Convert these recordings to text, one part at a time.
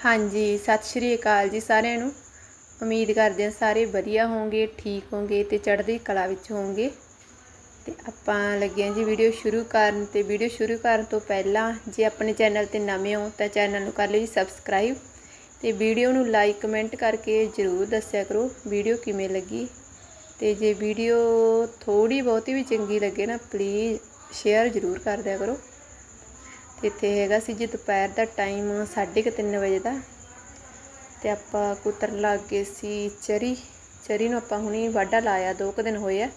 ਹਾਂਜੀ, ਸਤਿ ਸ਼੍ਰੀ ਅਕਾਲ ਜੀ ਸਾਰਿਆਂ ਨੂੰ। ਉਮੀਦ ਕਰਦੇ ਹਾਂ ਸਾਰੇ ਵਧੀਆ ਹੋਵੋਗੇ ਠੀਕ ਹੋਵੋਗੇ ਤੇ ਚੜ੍ਹਦੀ ਕਲਾ ਵਿੱਚ ਹੋਵੋਗੇ ਤੇ ਆਪਾਂ ਲੱਗੇ ਹਾਂ ਜੀ ਵੀਡੀਓ ਸ਼ੁਰੂ ਕਰਨ ਤੇ ਵੀਡੀਓ ਸ਼ੁਰੂ ਕਰਨ ਤੋਂ ਪਹਿਲਾਂ ਜੇ ਆਪਣੇ ਚੈਨਲ ਤੇ ਨਵੇਂ ਹੋ ਤਾਂ ਚੈਨਲ ਨੂੰ ਕਰ ਲਿਓ ਜੀ ਸਬਸਕ੍ਰਾਈਬ ਤੇ ਵੀਡੀਓ ਨੂੰ ਲਾਈਕ, ਕਮੈਂਟ ਕਰਕੇ ਜਰੂਰ ਦੱਸਿਆ ਕਰੋ ਵੀਡੀਓ ਕਿਵੇਂ ਲੱਗੀ। ਤੇ ਜੇ ਵੀਡੀਓ ਥੋੜੀ ਬਹੁਤੀ ਵੀ ਚੰਗੀ ਲੱਗੇ ਨਾ ਪਲੀਜ਼ ਸ਼ੇਅਰ ਜਰੂਰ ਕਰ ਦਿਆ ਕਰੋ। ਤੇ ਇੱਥੇ ਹੈਗਾ ਸੀ ਜੀ ਦੁਪਹਿਰ ਦਾ ਟਾਈਮ 3:30 ਵਜੇ ਦਾ। ਤੇ ਆਪਾਂ ਕੁਤਰ ਲੱਗ ਗਏ ਸੀ ਚਰੀ ਚਰੀ ਨੂੰ ਆਪਾਂ ਹੁਣੀ ਵਾਢਾ ਲਾਇਆ, ਦੋ ਕੁ ਦਿਨ ਹੋਏ ਆ।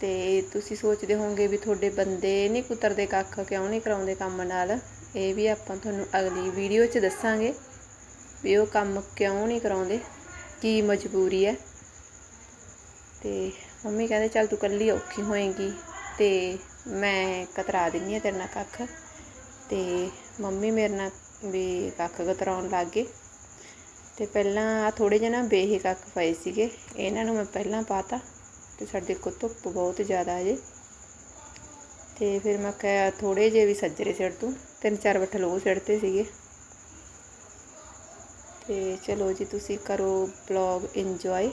ਤੇ ਤੁਸੀਂ ਸੋਚਦੇ ਹੋਵੋਗੇ ਵੀ ਤੁਹਾਡੇ ਬੰਦੇ ਨਹੀਂ ਕੁਤਰਦੇ ਕੱਖ, ਕਿਉਂ ਨਹੀਂ ਕਰਾਉਂਦੇ ਕੰਮ ਨਾਲ? ਇਹ ਵੀ ਆਪਾਂ ਤੁਹਾਨੂੰ ਅਗਲੀ ਵੀਡੀਓ 'ਚ ਦੱਸਾਂਗੇ ਵੀ ਉਹ ਕੰਮ ਕਿਉਂ ਨਹੀਂ ਕਰਾਉਂਦੇ, ਕੀ ਮਜਬੂਰੀ ਹੈ। ਤੇ ਮੰਮੀ ਕਹਿੰਦੇ, ਚੱਲ ਤੂੰ ਕੱਲੀ ਔਖੀ ਹੋਏਗੀ। ਤੇ ਮੈਂ ਕਤਰਾ ਦਿੰਨੀ ਆ ਤੇਰੇ ਨਾਲ ਕੱਖ ਤੇ ਮੰਮੀ ਮੇਰੇ ਨਾਲ ਵੀ ਕੱਖ ਕਤਰਾਉਣ ਲੱਗ ਗਏ। ਤੇ ਪਹਿਲਾਂ ਆ ਥੋੜੇ ਜਿਹੇ ਨਾ ਬੇਹੀ ਕੱਖ ਪਏ ਸੀਗੇ, ਇਹਨਾਂ ਨੂੰ ਮੈਂ ਪਹਿਲਾਂ ਪਾਤਾ ਤੇ ਸਾਡੇ ਕੋਲ ਧੁੱਪ ਬਹੁਤ ਜ਼ਿਆਦਾ ਜੇ। ਤੇ ਫਿਰ ਮੈਂ ਕਿਹਾ ਥੋੜੇ ਜਿਹੇ ਵੀ ਸੱਜਰੇ ਸਿਰ ਤੋਂ, ਤਿੰਨ ਚਾਰ ਬੱਠਲ ਉਹ ਸਿੱਟਦੇ ਸੀਗੇ। ਤੇ ਚਲੋ ਜੀ, ਤੁਸੀਂ ਕਰੋ ਬਲੌਗ ਇੰਜੋਏ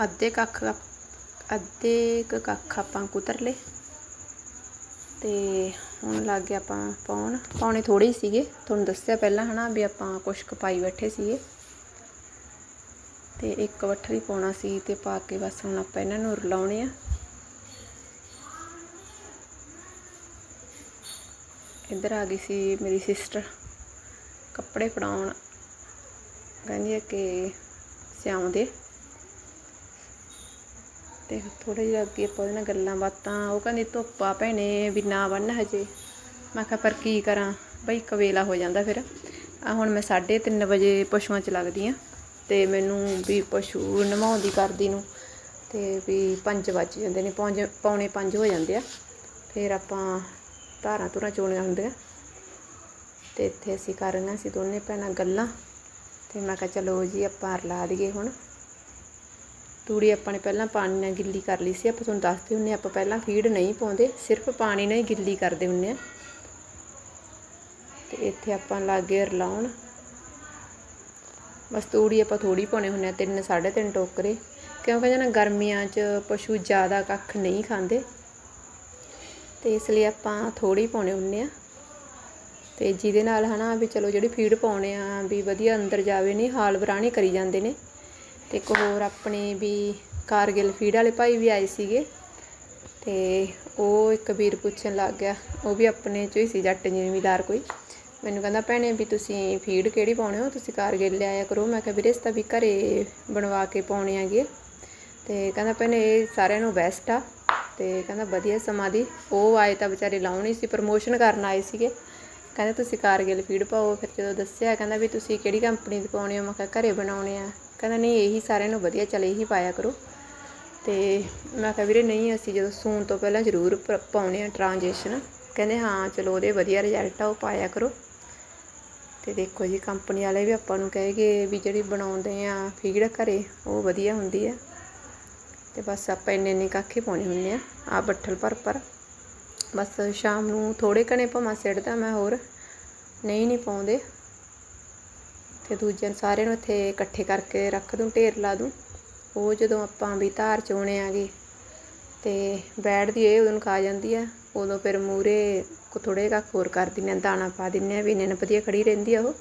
ਅੱਧੇ ਕੱਖ ਅੱਧੇ ਕੁ ਕੱਖ ਆਪਾਂ ਕੁਤਰ ਲਏ ਤੇ ਹੁਣ ਲੱਗ ਗਿਆ ਆਪਾਂ ਪਾਉਣ ਪਾਉਣੇ ਥੋੜੇ ਹੀ ਸੀਗੇ। ਤੁਹਾਨੂੰ ਦੱਸਿਆ ਪਹਿਲਾਂ ਹਨਾ ਵੀ ਆਪਾਂ ਕੁਛ ਕੁ ਪਾਈ ਬੈਠੇ ਸੀਗੇ। ਤੇ ਇੱਕ ਵੱਠਲ ਵੀ ਪਾਉਣਾ ਸੀ ਤੇ ਪਾ ਕੇ ਬਸ ਹੁਣ ਆਪਾਂ ਇਹਨਾਂ ਨੂੰ ਰਲਾਉਣੇ ਆ। ਇੱਧਰ ਆ ਗਈ ਸੀ ਮੇਰੀ ਸਿਸਟਰ ਕੱਪੜੇ ਫੜਾਉਣ। ਕਹਿੰਦੀ ਹੈ ਕਿ ਸਿਆਉਂਦੇ ਤੇ ਥੋੜੇ ਜਿਹਾ ਅੱਗੇ ਆਪਾਂ ਉਹਦੇ ਨਾਲ ਗੱਲਾਂ ਬਾਤਾਂ, ਉਹ ਕਹਿੰਦੀ ਧੁੱਪਾ ਭੈਣੇ ਵੀ ਨਾ ਬੰਨ ਹਜੇ। ਮੈਂ ਕਿਹਾ, ਪਰ ਕੀ ਕਰਾਂ? ਬਈ ਕਵੇਲਾ ਹੋ ਜਾਂਦਾ ਫਿਰ। ਆ ਹੁਣ ਮੈਂ 3:30 ਵਜੇ ਪਸ਼ੂਆਂ 'ਚ ਲੱਗਦੀ ਆ ਤੇ ਮੈਨੂੰ ਵੀ ਪਸ਼ੂ ਨਵਾਉਂਦੀ ਕਰਦੀ ਨੂੰ ਤੇ ਵੀ 5 ਵੱਜ ਜਾਂਦੇ ਨੇ, ਪੌਂਜ, ਪੌਣੇ 5 ਹੋ ਜਾਂਦੇ ਆ। ਫਿਰ ਆਪਾਂ ਧਾਰਾਂ ਧੁਰਾਂ ਚੋਣੀਆਂ ਹੁੰਦੀਆਂ। ਤੇ ਇੱਥੇ ਅਸੀਂ ਕਰ ਰਹੀਆਂ ਸੀ ਦੋਨੇ ਭੈਣਾਂ ਗੱਲਾਂ। ਤੇ ਮੈਂ ਕਿਹਾ, ਚਲੋ ਜੀ ਆਪਾਂ ਰਲਾ ਦਈਏ ਹੁਣ। ਤੂੜੀ ਆਪਾਂ ਨੇ ਪਹਿਲਾਂ ਪਾਣੀ ਨਾਲ ਗਿੱਲੀ ਕਰ ਲਈ ਸੀ। ਆਪਾਂ ਤੁਹਾਨੂੰ ਦੱਸਦੇ ਹੁੰਨੇ ਆਪਾਂ ਪਹਿਲਾਂ ਫੀਡ ਨਹੀਂ ਪਾਉਂਦੇ, ਸਿਰਫ ਪਾਣੀ ਨਾਲ ਹੀ ਗਿੱਲੀ ਕਰਦੇ ਹੁੰਨੇ ਆ ਤੇ ਇੱਥੇ ਆਪਾਂ ਲਾਗੇ ਰਲਾਉਣ। ਬਸ ਤੂੜੀ ਆਪਾਂ ਥੋੜੀ ਪਾਉਣੇ ਹੁੰਨੇ ਆ ਤਿੰਨ, ਸਾਢੇ ਤਿੰਨ ਟੋਕਰੇ। ਕਿਉਂਕਿ ਜਨਾ ਗਰਮੀਆਂ 'ਚ ਪਸ਼ੂ ਜ਼ਿਆਦਾ ਕੱਖ ਨਹੀਂ ਖਾਂਦੇ। ਤੇ ਇਸ ਲਈ ਆਪਾਂ ਥੋੜੀ ਪਾਉਣੇ ਹੁੰਨੇ ਆ ਤੇ ਜਿਹਦੇ ਨਾਲ ਹਨਾ ਵੀ ਚਲੋ ਜਿਹੜੀ ਫੀਡ ਪਾਉਣੇ ਆ, ਵੀ ਵਧੀਆ ਅੰਦਰ ਜਾਵੇ, ਨਹੀਂ ਹਾਲ ਬਰਾਣੀ ਕਰੀ ਜਾਂਦੇ ਨੇ। ਤੇ ਇੱਕ ਹੋਰ ਆਪਣੇ ਵੀ ਕਾਰਗਿਲ ਫੀਡ ਵਾਲੇ ਭਾਈ ਵੀ ਆਏ ਸੀਗੇ ਤੇ ਉਹ ਇੱਕ ਵੀਰ ਪੁੱਛਣ ਲੱਗ ਗਿਆ, ਉਹ ਵੀ ਆਪਣੇ ਚੋਂ ਹੀ ਸੀ ਜੱਟ ਜ਼ਿਮੀਦਾਰ ਕੋਈ। ਮੈਨੂੰ ਕਹਿੰਦਾ, ਭੈਣੇ, ਵੀ ਤੁਸੀਂ ਫੀਡ ਕਿਹੜੀ ਪਾਉਣੇ ਹੋ? ਤੁਸੀਂ ਕਾਰਗਿਲ ਲਿਆਇਆ ਕਰੋ। ਮੈਂ ਕਿਹਾ, ਵੀਰੇ ਇਸ ਤਾਂ ਵੀ ਘਰੇ ਬਣਵਾ ਕੇ ਪਾਉਣੇ ਹੈਗੇ ਤੇ ਕਹਿੰਦਾ, ਭੈਣੇ, ਇਹ ਸਾਰਿਆਂ ਨੂੰ ਬੈਸਟ ਆ। ਤੇ ਕਹਿੰਦਾ, ਵਧੀਆ ਸਮਾਂ ਦੀ। ਉਹ ਆਏ ਤਾਂ ਵਿਚਾਰੇ ਲਾਉਣੀ ਸੀ ਪ੍ਰਮੋਸ਼ਨ ਕਰਨ ਆਏ ਸੀਗੇ। ਕਹਿੰਦੇ, ਤੁਸੀਂ ਕਾਰਗਿਲ ਫੀਡ ਪਾਓ। ਫਿਰ ਜਦੋਂ ਦੱਸਿਆ, ਕਹਿੰਦਾ, ਵੀ ਤੁਸੀਂ ਕਿਹੜੀ ਕੰਪਨੀ ਦੀ ਪਾਉਣੀ ਹੋ? ਮੈਂ ਕਿਹਾ, ਘਰੇ ਬਣਾਉਣੇ ਆ। ਕਹਿੰਦਾ ਨਹੀਂ, ਇਹੀ ਸਾਰਿਆਂ ਨੂੰ ਵਧੀਆ ਚੱਲ, ਇਹੀ ਪਾਇਆ ਕਰੋ। ਤੇ ਮੈਂ ਕਿਹਾ ਵੀਰੇ ਨਹੀਂ, ਅਸੀਂ ਜਦੋਂ ਸੂਣ ਤੋਂ ਪਹਿਲਾਂ ਜ਼ਰੂਰ ਪ- ਪਾਉਣੇ ਆ ਟ੍ਰਾਂਜੈਕਸ਼ਨ ਕਹਿੰਦੇ ਹਾਂ, ਚਲੋ ਉਹਦੇ ਵਧੀਆ ਰਿਜ਼ਲਟ ਆ, ਉਹ ਪਾਇਆ ਕਰੋ। ਤੇ ਦੇਖੋ ਜੀ ਕੰਪਨੀ ਵਾਲੇ ਵੀ ਆਪਾਂ ਨੂੰ ਕਹੇਗੇ ਵੀ ਜਿਹੜੀ ਬਣਾਉਂਦੇ ਆ ਫੀਡ ਘਰੇ, ਉਹ ਵਧੀਆ ਹੁੰਦੀ ਆ। ਤੇ ਬਸ ਆਪਾਂ ਇੰਨੇ ਇੰਨੇ ਕਾਖੇ ਪਾਉਣੇ ਹੁੰਦੇ ਆ। ਆ ਬੱਠਲ ਭਰ ਭਰ। ਬਸ ਸ਼ਾਮ ਨੂੰ ਥੋੜੇ ਕਣੇ ਭਮਾ ਸਿੱਟਦਾ ਮੈਂ ਹੋਰ। ਨਹੀਂ ਨਹੀਂ ਪਾਉਂਦੇ। ਤੇ ਦੂਜਿਆਂ ਨੂੰ ਸਾਰਿਆਂ ਨੂੰ ਇੱਥੇ ਇਕੱਠੇ ਕਰਕੇ ਰੱਖ ਦੂੰ, ਢੇਰ ਲਾ ਦੂੰ। ਉਹ ਜਦੋਂ ਆਪਾਂ ਵੀ ਧਾਰ ਚੋਣੇ ਆਗੇ ਤੇ ਬੈਠਦੀ ਇਹ ਉਦੋਂ ਨੂੰ ਖਾ ਜਾਂਦੀ ਆ, ਉਦੋਂ ਫਿਰ ਮੂਰੇ ਕੋ ਥੋੜੇ ਕੱਖ ਹੋਰ ਕਰ ਦਿੰਨੇ ਆ, ਦਾਣਾ ਪਾ ਦਿੰਨੇ ਆ, ਵੀ ਇੰਨੇ ਵਧੀਆ ਖੜੀ ਰਹਿੰਦੀ ਆ ਉਹ।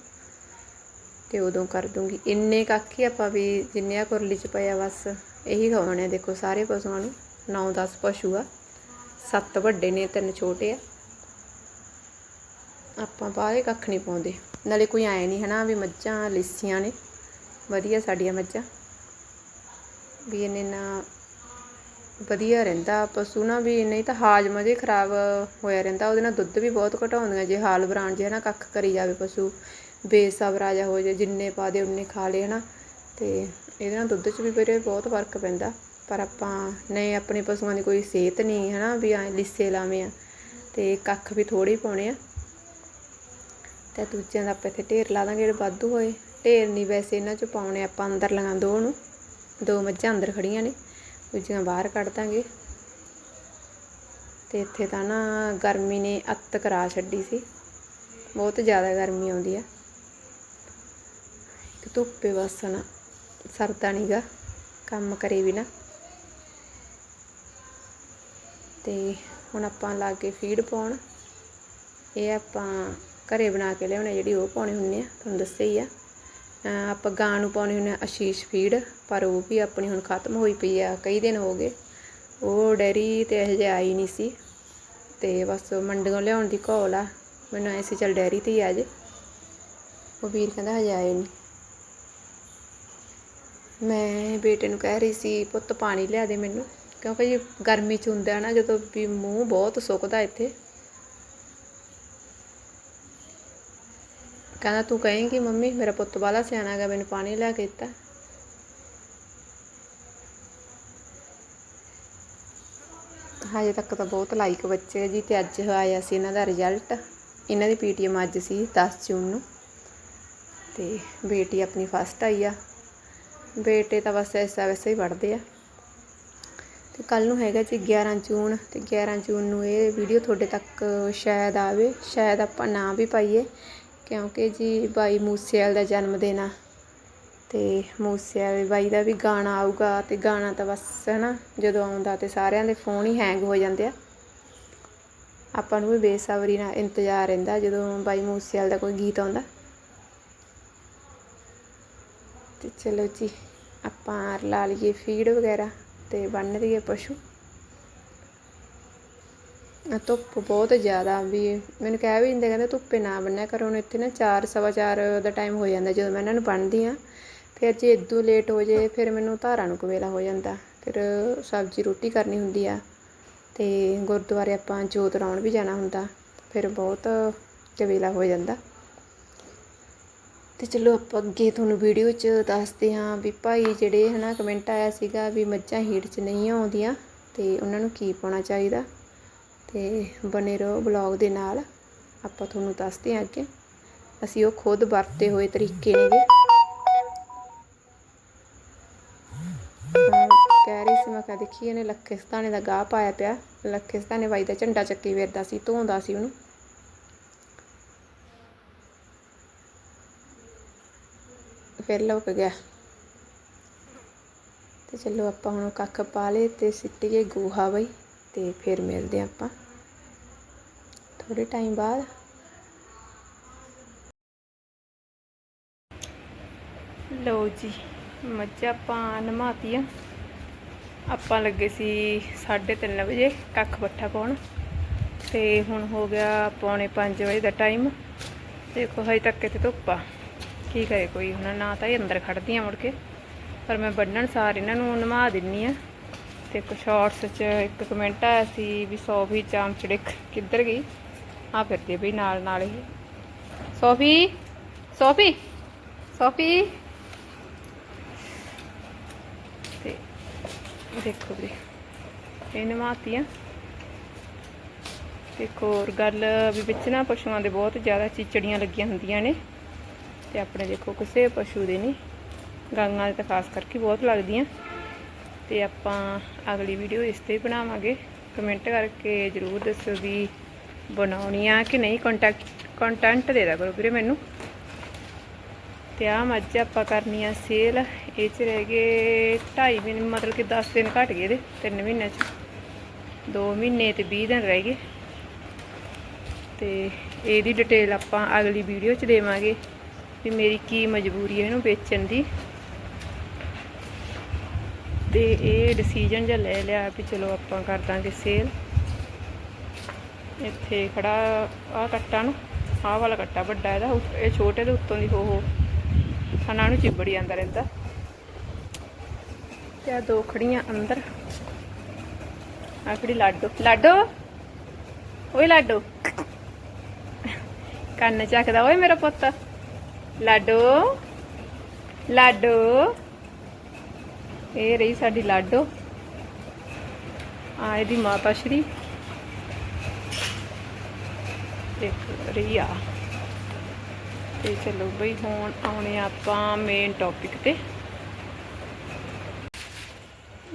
ਤੇ ਉਦੋਂ ਕਰ ਦੂੰਗੀ। ਇੰਨੇ ਕੱਖ ਹੀ ਆਪਾਂ ਵੀ ਜਿੰਨੇ ਆ ਕੁਰਲੀ ਚ ਪਿਆ ਬਸ, ਇਹੀ ਖਵਾਉਣੇ ਆ ਦੇਖੋ ਸਾਰੇ ਪਸ਼ੂਆਂ ਨੂੰ। 9-10 ਪਸ਼ੂ ਆ, ਸੱਤ ਵੱਡੇ ਨੇ, ਤਿੰਨ ਛੋਟੇ ਆ। ਆਪਾਂ ਬਾਹਰੇ ਕੱਖ ਨਹੀਂ ਪਾਉਂਦੇ। ਨਾਲੇ ਕੋਈ ਆਏ ਨਹੀਂ ਹਨਾ ਵੀ ਮੱਝਾਂ ਲਿੱਸੀਆਂ ਨੇ। ਵਧੀਆ ਸਾਡੀਆਂ ਮੱਝਾਂ। ਵੀ ਇਹਨੇ ਨਾ ਵਧੀਆ ਰਹਿੰਦਾ ਪਸ਼ੂ ਨਾ, ਵੀ ਨਹੀਂ ਤਾਂ ਹਾਜ਼ਮਾ ਜੇ ਖਰਾਬ ਹੋਇਆ ਰਹਿੰਦਾ। ਉਹਦੇ ਨਾਲ ਦੁੱਧ ਵੀ ਬਹੁਤ ਘਟਾਉਂਦੀਆਂ, ਜੇ ਹਾਲ ਬਰਾਨ ਜੇ ਹਨਾ ਕੱਖ ਕਰੀ ਜਾਵੇ ਪਸ਼ੂ। ਬੇਸਬਰਾ ਜਾ ਹੋ ਜਾਏ ਜਿੰਨੇ ਪਾ ਦੇ ਉਨੇ ਖਾ ਲਏ ਹਨਾ। ਤੇ ਇਹਦੇ ਨਾਲ ਦੁੱਧ 'ਚ ਵੀ ਵੀਰੇ ਬਹੁਤ ਫ਼ਰਕ ਪੈਂਦਾ। ਪਰ ਆਪਾਂ ਨਹੀਂ, ਆਪਣੇ ਪਸ਼ੂਆਂ ਦੀ ਕੋਈ ਸਿਹਤ ਨਹੀਂ ਹਨਾ, ਵੀ ਐ ਲਿੱਸੇ ਲਾਵੇਂ ਆ। ਤੇ ਕੱਖ ਵੀ ਥੋੜੇ ਪਾਉਣੇ ਆ। ਤੇ ਦੂਜਿਆਂ ਦਾ ਆਪਾਂ ਇੱਥੇ ਢੇਰ ਲਾ ਦਾਂਗੇ, ਜਿਹੜੇ ਵਾਧੂ ਹੋਏ। ਢੇਰ ਨਹੀਂ ਵੈਸੇ ਇਹਨਾਂ 'ਚ ਪਾਉਣੇ, ਆਪਾਂ ਅੰਦਰ ਲਗਾ ਦੋ ਨੂੰ ਦੋ ਮੱਝਾਂ ਅੰਦਰ ਖੜੀਆਂ ਨੇ, ਦੂਜੀਆਂ ਬਾਹਰ ਕੱਢ ਦਾਂਗੇ। ਤੇ ਇੱਥੇ ਤਾਂ ਨਾ ਗਰਮੀ ਨੇ ਅੱਤ ਕਰਾ ਛੱਡੀ ਸੀ। ਬਹੁਤ ਜ਼ਿਆਦਾ ਗਰਮੀ ਆਉਂਦੀ ਆ। ਇੱਕ ਧੁੱਪੇ ਬਸ ਨਾ, ਸਰਦਾ ਨੀਗਾ ਕੰਮ ਕਰੇ ਵੀ ਨਾ। ਤੇ ਹੁਣ ਆਪਾਂ ਲਾ ਕੇ ਫੀਡ ਪਾਉਣ। ਇਹ ਆਪਾਂ ਘਰੇ ਬਣਾ ਕੇ ਲਿਆਉਣੇ ਜਿਹੜੀ ਉਹ ਪਾਉਣੇ ਹੁੰਦੇ ਆ, ਤੁਹਾਨੂੰ ਦੱਸਿਆ ਹੀ ਆ। ਆਪਾਂ ਗਾਂ ਨੂੰ ਪਾਉਣੇ ਹੁੰਦੇ ਆ ਅਸ਼ੀਸ਼ ਫੀਡ ਪਰ ਉਹ ਵੀ ਆਪਣੀ ਹੁਣ ਖਤਮ ਹੋਈ ਪਈ ਆ, ਕਈ ਦਿਨ ਹੋ ਗਏ। ਉਹ ਡੈਰੀ ਤੇ ਇਹ ਜਿਹਾ ਆਈ ਨਹੀਂ ਸੀ। ਤੇ ਬਸ ਮੰਡੀੋਂ ਲਿਆਉਣ ਦੀ ਘੋਲ ਆ, ਮੈਨੂੰ ਐਸੀ ਚੱਲ ਡੈਰੀ ਤੇ ਹੀ ਆ ਜੇ। ਉਹ ਵੀਰ ਕਹਿੰਦਾ ਹਜੇ ਆਏ ਨਹੀਂ। ਮੈਂ ਬੇਟੇ ਨੂੰ ਕਹਿ ਰਹੀ ਸੀ, ਪੁੱਤ ਪਾਣੀ ਲਿਆ ਦੇ ਮੈਨੂੰ, ਕਿਉਂਕਿ ਜੀ ਗਰਮੀ ਚ ਹੁੰਦਾ ਨਾ, ਜਦੋਂ ਵੀ ਮੂੰਹ ਬਹੁਤ ਸੁੱਕਦਾ ਇੱਥੇ ਕਹਿੰਦਾ, ਤੂੰ ਕਹੇਂਗੀ, ਮੰਮੀ, ਮੇਰਾ ਪੁੱਤ ਬਾਲਾ ਸਿਆਣਾ ਹੈਗਾ, ਮੈਨੂੰ ਪਾਣੀ ਲੈ ਕੇ ਦਿੱਤਾ। ਹਜੇ ਤੱਕ ਤਾਂ ਬਹੁਤ ਲਾਈਕ ਬੱਚੇ ਜੀ, ਤੇ ਅੱਜ ਆਇਆ ਸੀ ਇਹਨਾਂ ਦਾ ਰਿਜ਼ਲਟ ਇਹਨਾਂ ਦੀ ਪੀਟੀਐਮ ਅੱਜ ਸੀ 10 ਜੂਨ ਨੂੰ। ਤੇ ਬੇਟੀ ਆਪਣੀ ਫਸਟ ਆਈ ਆ। ਬੇਟੇ ਤਾਂ ਬਸ ਐਸਾ ਵੈਸਾ ਹੀ ਪੜ੍ਹਦੇ ਆ। ਤੇ ਕੱਲ ਨੂੰ ਹੈਗਾ ਜੀ 11 ਜੂਨ, ਤੇ 11 ਜੂਨ ਨੂੰ ਇਹ ਵੀਡੀਓ ਤੁਹਾਡੇ ਤੱਕ ਸ਼ਾਇਦ ਆਵੇ। ਸ਼ਾਇਦ ਆਪਾਂ ਨਾ ਵੀ ਪਾਈਏ। ਕਿਉਂਕਿ ਜੀ ਬਾਈ ਮੂਸੇਵਾਲ ਦਾ ਜਨਮ ਦਿਨ ਆ ਤੇ ਮੂਸੇਵਾਲੇ ਬਾਈ ਦਾ ਵੀ ਗਾਣਾ ਆਊਗਾ ਤੇ ਗਾਣਾ ਤਾਂ ਬਸ, ਹਨਾ, ਜਦੋਂ ਆਉਂਦਾ ਤੇ ਸਾਰਿਆਂ ਦੇ ਫੋਨ ਹੀ ਹੈਂਗ ਹੋ ਜਾਂਦੇ ਆ। ਆਪਾਂ ਨੂੰ ਵੀ ਬੇਸਬਰੀ ਨਾਲ ਇੰਤਜ਼ਾਰ ਰਹਿੰਦਾ ਜਦੋਂ ਬਾਈ ਮੂਸੇਵਾਲ ਦਾ ਕੋਈ ਗੀਤ ਆਉਂਦਾ। ਤੇ ਚਲੋ ਜੀ, ਆਪਾਂ ਲਾ ਲਈਏ ਫੀਡ ਵਗੈਰਾ ਤੇ ਬੰਨ ਦਈਏ ਪਸ਼ੂ। ਧੁੱਪ ਬਹੁਤ ਜ਼ਿਆਦਾ ਵੀ ਮੈਨੂੰ ਕਹਿ ਵੀ ਦਿੰਦੇ, ਕਹਿੰਦੇ ਧੁੱਪੇ ਨਾ ਬੰਨਿਆ ਕਰੋ। ਹੁਣ ਇੱਥੇ ਨਾ ਚਾਰ, ਸਵਾ ਚਾਰ ਦਾ ਟਾਈਮ ਹੋ ਜਾਂਦਾ ਜਦੋਂ ਮੈਂ ਇਹਨਾਂ ਨੂੰ ਬੰਨ੍ਹਦੀ ਆ ਫਿਰ ਜੇ ਇਦੋਂ ਲੇਟ ਹੋ ਜੇ, ਫਿਰ ਮੈਨੂੰ ਧਾਰਾਂ ਨੂੰ ਕਵੇਲਾ ਹੋ ਜਾਂਦਾ। ਫਿਰ ਸਬਜ਼ੀ ਰੋਟੀ ਕਰਨੀ ਹੁੰਦੀ ਆ ਤੇ ਗੁਰਦੁਆਰੇ ਆਪਾਂ ਜੋਤ ਲਾਉਣ ਵੀ ਜਾਣਾ ਹੁੰਦਾ, ਫਿਰ ਬਹੁਤ ਕਵੇਲਾ ਹੋ ਜਾਂਦਾ। ਤੇ ਚਲੋ ਆਪਾਂ ਅੱਗੇ ਤੁਹਾਨੂੰ ਵੀਡੀਓ 'ਚ ਦੱਸਦੇ ਹਾਂ ਵੀ ਭਾਈ ਜਿਹੜੇ ਹਨਾ ਕਮੈਂਟ ਆਇਆ ਸੀਗਾ ਵੀ ਮੱਝਾਂ ਹੀਟ 'ਚ ਨਹੀਂ ਆਉਂਦੀਆਂ ਤੇ ਉਹਨਾਂ ਨੂੰ ਕੀ ਪਾਉਣਾ ਚਾਹੀਦਾ। ਤੇ ਬਨੇ ਰਹੋ ਬਲੌਗ ਦੇ ਨਾਲ। ਆਪਾਂ ਤੁਹਾਨੂੰ ਦੱਸਦੇ ਹਾਂ ਅੱਗੇ। ਅਸੀਂ ਉਹ ਖੁਦ ਵਰਤੇ ਹੋਏ ਤਰੀਕੇ ਨੇਗੇ ਕਹਿ ਰਹੀ ਸੀ ਮੈਂ ਕਿਹਾ ਦੇਖੀ ਇਹਨੇ ਲੱਖੇ ਸਤਾਨੇ ਦਾ ਗਾਹ ਪਾਇਆ ਪਿਆ। ਲੱਖੇ ਸਤਾਨੇ ਬਾਈ ਦਾ ਝੰਡਾ ਚੱਕੀ ਫਿਰਦਾ ਸੀ, ਧੋਂਦਾ ਸੀ ਉਹਨੂੰ। ਫਿਰ ਲੁਕ ਗਿਆ। ਤੇ ਚਲੋ ਆਪਾਂ ਹੁਣ ਕੱਖ ਪਾ ਲਏ ਤੇ ਸਿੱਟੀਏ ਗੋਹਾ ਬਈ। ਤੇ ਫਿਰ ਮਿਲਦੇ ਹਾਂ ਆਪਾਂ। ਥੋੜੇ ਟਾਈਮ ਬਾਅਦ। ਲਓ ਜੀ, ਮੱਝਾਂ ਆਪਾਂ ਨਮਾਤੀਆਂ। ਆਪਾਂ ਲੱਗੇ ਸੀ 3:30 ਵਜੇ ਕੱਖ ਬੱਠਾ ਪਾਉਣ। ਤੇ ਹੁਣ ਹੋ ਗਿਆ ਪੌਣੇ 5 ਵਜੇ ਦਾ ਟਾਈਮ ਦੇਖੋ, ਹਜੇ ਤੱਕ ਇੱਥੇ ਧੁੱਪ ਆ। ਕੀ ਕਰੇ ਕੋਈ, ਹੁਣ ਨਾ ਤਾਂ ਇਹ ਅੰਦਰ ਖੜਦੀਆਂ ਮੁੜ ਕੇ। ਪਰ ਮੈਂ ਬੰਨਣ ਸਾਰ ਇਹਨਾਂ ਨੂੰ ਨਮਾ ਦਿੰਨੀ ਆ। ਤੇ ਇੱਕ ਸ਼ਾਰਟਸ 'ਚ ਇੱਕ ਕਮੈਂਟ ਆਇਆ ਸੀ ਵੀ ਸੋਫੀ ਚਾਮਚੜਿਕ ਕਿੱਧਰ ਗਈ? ਆ ਫਿਰਦੀ ਆ ਬਈ ਨਾਲ ਨਾਲ ਇਹ ਸੋਫੀ? ਸੋਫੀ? ਸੋਫੀ? ਤੇ ਦੇਖੋ ਵੀ ਇਹ ਨਵਾਤੀਆਂ। ਦੇਖੋ ਹੋਰ ਗੱਲ ਵੀ ਵਿੱਚ ਨਾ ਪਸ਼ੂਆਂ ਦੇ ਬਹੁਤ ਜ਼ਿਆਦਾ ਚਿਚੜੀਆਂ ਲੱਗੀਆਂ ਹੁੰਦੀਆਂ ਨੇ। ਤੇ ਆਪਣੇ ਦੇਖੋ ਕਿਸੇ ਪਸ਼ੂ ਦੇ ਨਹੀਂ ਗਾਂਆਂ ਦੇ ਤਾਂ ਖਾਸ ਕਰਕੇ ਬਹੁਤ ਲੱਗਦੀਆਂ। ਤੇ ਆਪਾਂ ਅਗਲੀ ਵੀਡੀਓ ਇਸ ਤੇ ਬਣਾਵਾਂਗੇ। ਕਮੈਂਟ ਕਰਕੇ ਜਰੂਰ ਦੱਸੋ ਵੀ ਬਣਾਉਣੀ ਆ ਕਿ ਨਹੀਂ ਕੰਟੈਕਟ ਕੰਟੈਂਟ ਦੇ ਦਿਆ ਕਰੋ ਵੀਰੇ ਮੈਨੂੰ। ਤੇ ਆ ਮੱਝ ਆਪਾਂ ਕਰਨੀ ਆ ਸੇਲ ਇਹ ਚ ਰਹਿ ਗਏ 2.5 ਮਹੀਨੇ, ਮਤਲਬ ਕਿ 10 ਦਿਨ ਘਟ ਗਏ ਇਹਦੇ 3 ਮਹੀਨੇ ਚ। 2 ਮਹੀਨੇ ਤੇ 20 ਦਿਨ ਰਹਿ ਗਏ। ਤੇ ਇਹਦੀ ਡਿਟੇਲ ਆਪਾਂ ਅਗਲੀ ਵੀਡੀਓ ਚ ਦੇਵਾਂਗੇ ਵੀ ਮੇਰੀ ਕੀ ਮਜਬੂਰੀ ਹੈ ਇਹਨੂੰ ਵੇਚਣ ਦੀ। ਤੇ ਇਹ ਡਿਸੀਜਨ ਜਿਹਾ ਲੈ ਲਿਆ ਵੀ ਚਲੋ ਆਪਾਂ ਕਰ ਦਾਂਗੇ ਸੇਲ ਇੱਥੇ ਖੜਾ ਆ ਕੱਟਾ ਨੂੰ, ਆਹ ਵਾਲਾ ਕੱਟਾ ਵੱਡਾ ਇਹਦਾ ਇਹ ਛੋਟੇ ਦੇ ਉੱਤੋਂ ਦੀ ਹੋ ਹੋ। ਖਾਣਾ ਨੂੰ ਚਿਬੜੀ ਜਾਂਦਾ ਰਹਿੰਦਾ। ਤੇ ਆ ਦੋ ਖੜੀਆਂ ਅੰਦਰ। ਆ ਖੜੀ ਲਾਡੋ? ਲਾਡੋ? ਓਏ ਲਾਡੋ। ਕੰਨ ਚੱਕਦਾ ਓਏ ਮੇਰਾ ਪੁੱਤ। ਲਾਡੋ? ਲਾਡੋ? ਇਹ ਰਹੀ ਸਾਡੀ ਲਾਡੋ। ਆ ਇਹਦੀ ਮਾਤਾ ਸ਼੍ਰੀ। ਦੇਖ ਰਹੀ ਆ। ਤੇ ਚਲੋ ਬਈ ਹੁਣ ਆਉਣੇ ਆਪਾਂ ਮੇਨ ਟੌਪਿਕ ਤੇ।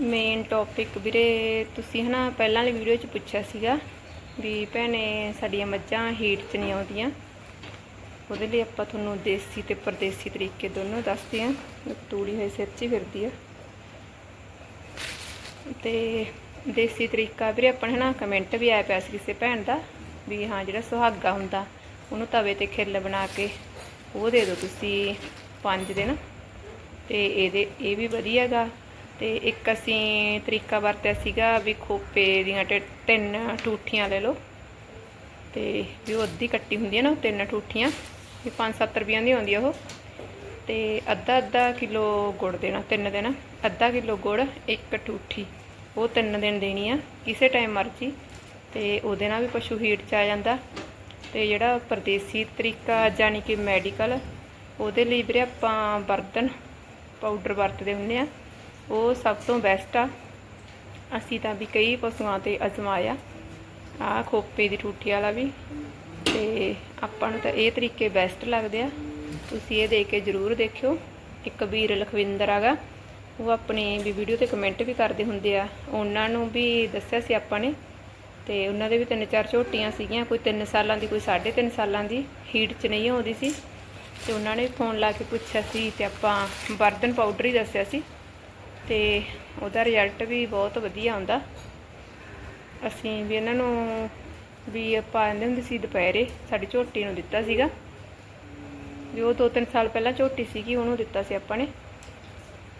ਮੇਨ ਟੌਪਿਕ ਵੀਰੇ ਤੁਸੀਂ ਹਨਾ ਪਹਿਲਾਂ ਵਾਲੀ ਵੀਡੀਓ 'ਚ ਪੁੱਛਿਆ ਸੀਗਾ ਵੀ ਭੈਣੇ ਸਾਡੀਆਂ ਮੱਝਾਂ ਹੀਟ 'ਚ ਨਹੀਂ ਆਉਂਦੀਆਂ। ਉਹਦੇ ਲਈ ਆਪਾਂ ਤੁਹਾਨੂੰ ਦੇਸੀ ਤੇ ਪਰਦੇਸੀ ਤਰੀਕੇ ਦੋਨੋਂ ਦੱਸਦੇ ਆਂ। ਤੂੜੀ ਹੋਈ ਸਿਰ 'ਚ ਹੀ ਫਿਰਦੀ ਆ। ਤੇ ਦੇਸੀ ਤਰੀਕਾ ਵੀਰੇ ਆਪਾਂ ਨੇ ਨਾ ਕਮੈਂਟ ਵੀ ਆਇਆ ਪਿਆ ਸੀ ਕਿਸੇ ਭੈਣ ਦਾ ਵੀ ਹਾਂ ਜਿਹੜਾ ਸੁਹਾਗਾ ਹੁੰਦਾ, ਉਹਨੂੰ ਤਵੇ ਤੇ ਖਿੱਲ ਬਣਾ ਕੇ ਉਹ ਦੇ ਦਿਓ ਤੁਸੀਂ 5 ਦਿਨ ਤੇ ਇਹਦੇ, ਇਹ ਵੀ ਵਧੀਆਗਾ ਤੇ ਇੱਕ ਅਸੀਂ ਤਰੀਕਾ ਵਰਤਿਆ ਸੀਗਾ ਵੀ ਖੋਪੇ ਦੀਆਂ ਟੇ- ਤਿੰਨ ਠੂਠੀਆਂ ਲੈ ਲਓ। ਤੇ ਵੀ ਉਹ ਅੱਧੀ ਕੱਟੀ ਹੁੰਦੀ ਹੈ ਨਾ, ਤਿੰਨ ਠੂਠੀਆਂ ਵੀ 5-7 ਰੁਪਈਆਂ ਦੀ ਆਉਂਦੀ ਆ ਉਹ। ਤੇ ਅੱਧਾ ਅੱਧਾ ਕਿਲੋ ਗੁੜ ਦੇਣਾ, ਤਿੰਨ ਦਿਨ। ਅੱਧਾ ਕਿਲੋ ਗੁੜ, ਇੱਕ ਠੂਠੀ। ਉਹ ਤਿੰਨ ਦਿਨ ਦੇਣੀ ਆ, ਕਿਸੇ ਟਾਈਮ ਮਰਜ਼ੀ। ਤੇ ਉਹਦੇ ਨਾਲ ਵੀ ਪਸ਼ੂ ਹੀਟ ਚ ਆ ਜਾਂਦਾ। ਤੇ ਜਿਹੜਾ ਪਰਦੇਸੀ ਤਰੀਕਾ ਜਾਨੀ ਕਿ ਮੈਡੀਕਲ ਉਹਦੇ ਲਈ ਵੀਰੇ ਆਪਾਂ ਬਰਤਨ ਪਾਊਡਰ ਵਰਤਦੇ ਹੁੰਦੇ ਆ। ਉਹ ਸਭ ਤੋਂ ਬੈਸਟ ਆ। ਅਸੀਂ ਤਾਂ ਵੀ ਕਈ ਪਸ਼ੂਆਂ ਤੇ ਅਜ਼ਮਾਇਆ। ਆ ਖੋਪੇ ਦੀ ਠੂਠੀ ਵਾਲਾ ਵੀ। ਤੇ ਆਪਾਂ ਨੂੰ ਤਾਂ ਇਹ ਤਰੀਕੇ ਬੈਸਟ ਲੱਗਦੇ ਆ। ਤੁਸੀਂ ਇਹ ਦੇ ਕੇ ਜ਼ਰੂਰ ਦੇਖਿਓ। ਇੱਕ ਵੀਰ ਲਖਵਿੰਦਰ ਆਗਾ ਉਹ ਆਪਣੀ ਵੀ ਵੀਡੀਓ ਤੇ ਕਮੈਂਟ ਵੀ ਕਰਦੇ ਹੁੰਦੇ ਆ। ਉਹਨਾਂ ਨੂੰ ਵੀ ਦੱਸਿਆ ਸੀ ਆਪਾਂ ਨੇ, ਤੇ ਉਹਨਾਂ ਦੇ ਵੀ ਤਿੰਨ ਚਾਰ ਝੋਟੀਆਂ ਸੀਗੀਆਂ, ਕੋਈ 3 ਸਾਲਾਂ ਦੀ, ਕੋਈ 3.5 ਸਾਲਾਂ ਦੀ ਹੀਟ 'ਚ ਨਹੀਂ ਆਉਂਦੀ ਸੀ। ਤੇ ਉਹਨਾਂ ਨੇ ਫੋਨ ਲਾ ਕੇ ਪੁੱਛਿਆ ਸੀ ਤੇ ਆਪਾਂ ਬਰਦਨ ਪਾਊਡਰ ਹੀ ਦੱਸਿਆ ਸੀ। ਤੇ ਉਹਦਾ ਰਿਜ਼ਲਟ ਵੀ ਬਹੁਤ ਵਧੀਆ ਆਉਂਦਾ। ਅਸੀਂ ਵੀ ਇਹਨਾਂ ਨੂੰ ਵੀ ਆਪਾਂ ਦਿੰਦੇ ਹੁੰਦੇ ਸੀ ਦੁਪਹਿਰੇ ਸਾਡੀ ਝੋਟੀ ਨੂੰ ਦਿੱਤਾ ਸੀਗਾ। ਵੀ ਉਹ ਦੋ ਤਿੰਨ ਸਾਲ ਪਹਿਲਾਂ ਝੋਟੀ ਸੀਗੀ, ਉਹਨੂੰ ਦਿੱਤਾ ਸੀ ਆਪਾਂ ਨੇ।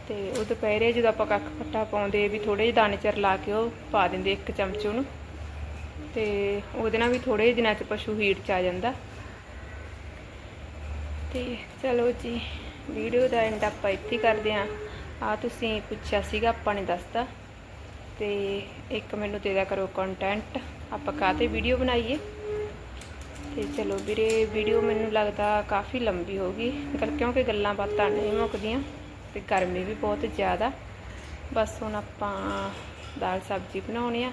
ਤੇ ਉਹ ਦੁਪਹਿਰੇ ਜਦੋਂ ਆਪਾਂ ਕੱਖ ਪੱਟਾ ਪਾਉਂਦੇ, ਵੀ ਥੋੜੇ ਜਿਹੇ ਦਾਣੇ ਚਰ ਲਾ ਕੇ ਉਹ ਪਾ ਦਿੰਦੇ ਇੱਕ ਚਮਚ ਉਹਨੂੰ। ਤੇ ਉਹਦੇ ਨਾਲ ਵੀ ਥੋੜੇ ਜਿਹੇ ਦਿਨਾਂ ਚ ਪਸ਼ੂ ਹੀਟ ਚ ਆ ਜਾਂਦਾ। ਤੇ ਚਲੋ ਜੀ, ਵੀਡੀਓ ਦਾ ਐਂਡ ਆਪਾਂ ਇੱਥੇ ਕਰਦੇ ਆਂ ਆ ਤੁਸੀਂ ਪੁੱਛਿਆ ਸੀਗਾ, ਆਪਾਂ ਨੇ ਦੱਸਤਾ। ਤੇ ਇੱਕ ਮੈਨੂੰ ਦੇ ਦਿਆ ਕਰੋ ਕੰਟੈਂਟ ਆਪਾਂ ਕਾਹਤੇ ਵੀਡੀਓ ਬਣਾਈਏ? ਤੇ ਚਲੋ ਵੀਰੇ ਵੀਡੀਓ ਮੈਨੂੰ ਲੱਗਦਾ ਕਾਫੀ ਲੰਬੀ ਹੋ ਗਈ ਕਿਉਂਕਿ ਗੱਲਾਂ ਬਾਤਾਂ ਨਹੀਂ ਮੁੱਕਦੀਆਂ ਤੇ ਗਰਮੀ ਵੀ ਬਹੁਤ ਜ਼ਿਆਦਾ। ਬਸ ਹੁਣ ਆਪਾਂ ਦਾਲ ਸਬਜ਼ੀ ਬਣਾਉਣੀ ਆ,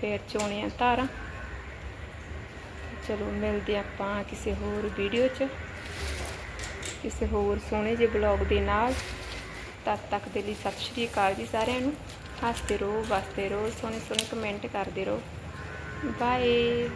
ਫਿਰ ਚੋਣੇ ਆ ਧਾਰਾਂ ਚਲੋ ਮਿਲਦੇ ਆਪਾਂ ਕਿਸੇ ਹੋਰ ਵੀਡੀਓ 'ਚ, ਕਿਸੇ ਹੋਰ ਸੋਹਣੇ ਜਿਹੇ ਬਲੌਗ ਦੇ ਨਾਲ। ਤਦ ਤੱਕ ਦੇ ਲਈ ਸਤਿ ਸ਼੍ਰੀ ਅਕਾਲ ਜੀ ਸਾਰਿਆਂ ਨੂੰ। ਹੱਸਦੇ ਰਹੋ, ਵਸਦੇ ਰਹੋ ਸੋਹਣੇ ਸੋਹਣੇ ਕਮੈਂਟ ਕਰਦੇ ਰਹੋ। ਬਾਏ